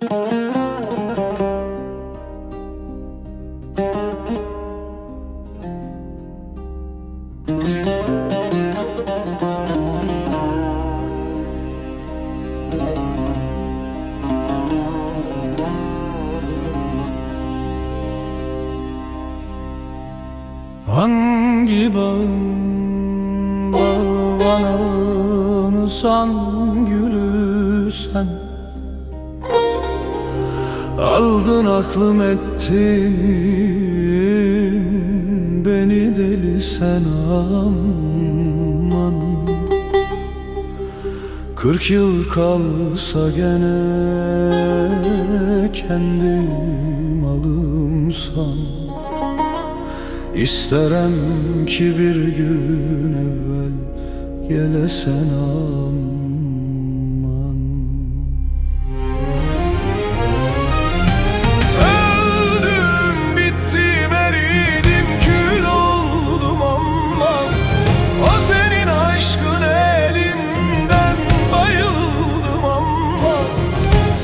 Hangi bağın bağlananı san gülü sen Aldın aklım ettin beni deli sen aman. Kırk yıl kalsa gene kendi malımsan İsterem ki bir gün evvel gelesen aman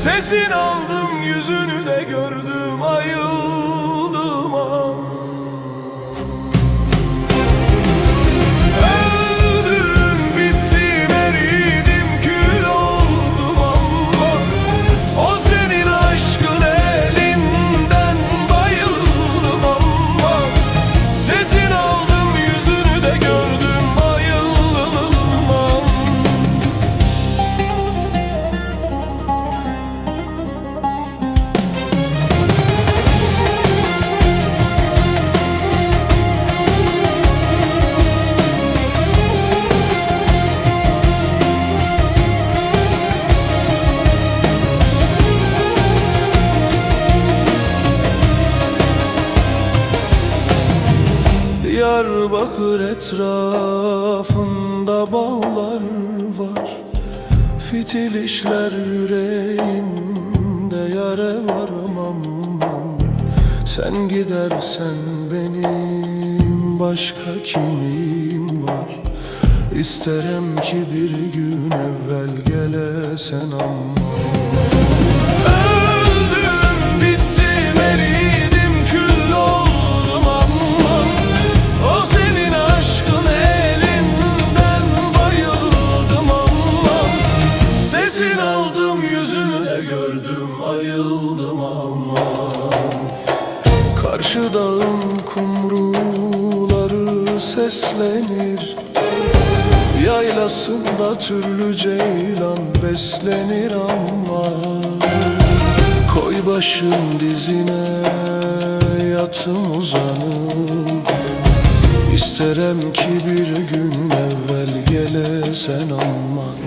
Sesin aldım yüzünü de gördüm ayıldım Diyarbakır etrafında bağlar var. Fitil işler yüreğimde yare var aman Sen gidersen benim başka kimim var? İsterim ki bir gün evvel gelesen ama Karşı dağın kumruları seslenir. Yaylasında türlü ceylan beslenir ama Koy başın dizine yatım uzanım İsterem ki bir gün evvel gelesen ama